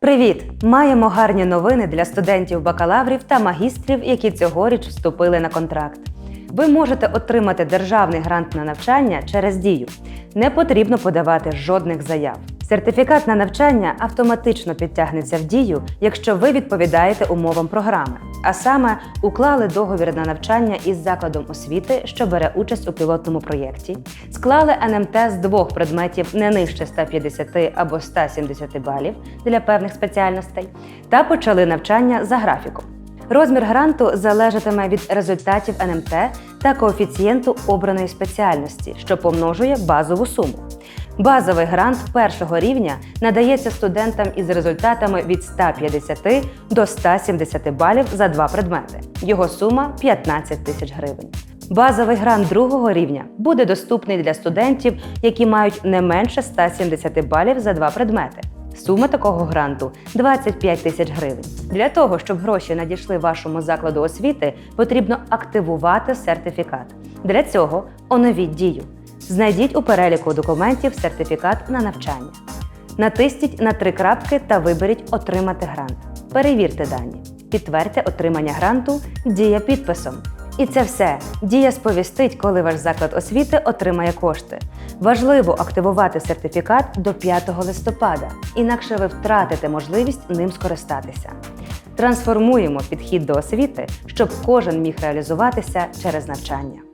Привіт! Маємо гарні новини для студентів бакалаврів та магістрів, які цьогоріч вступили на контракт. Ви можете отримати державний грант на навчання через дію. Не потрібно подавати жодних заяв. Сертифікат на навчання автоматично підтягнеться в дію, якщо ви відповідаєте умовам програми, а саме уклали договір на навчання із закладом освіти, що бере участь у пілотному проєкті, склали НМТ з двох предметів не нижче 150 або 170 балів для певних спеціальностей, та почали навчання за графіком. Розмір гранту залежатиме від результатів НМТ та коефіцієнту обраної спеціальності, що помножує базову суму. Базовий грант першого рівня надається студентам із результатами від 150 до 170 балів за два предмети. Його сума 15 тисяч гривень. Базовий грант другого рівня буде доступний для студентів, які мають не менше 170 балів за два предмети. Сума такого гранту 25 тисяч гривень. Для того, щоб гроші надійшли вашому закладу освіти, потрібно активувати сертифікат. Для цього оновіть дію. Знайдіть у переліку документів сертифікат на навчання. Натисніть на три крапки та виберіть Отримати грант. Перевірте дані. Підтвердьте отримання гранту Дія підписом. І це все. Дія сповістить, коли ваш заклад освіти отримає кошти. Важливо активувати сертифікат до 5 листопада, інакше ви втратите можливість ним скористатися. Трансформуємо підхід до освіти, щоб кожен міг реалізуватися через навчання.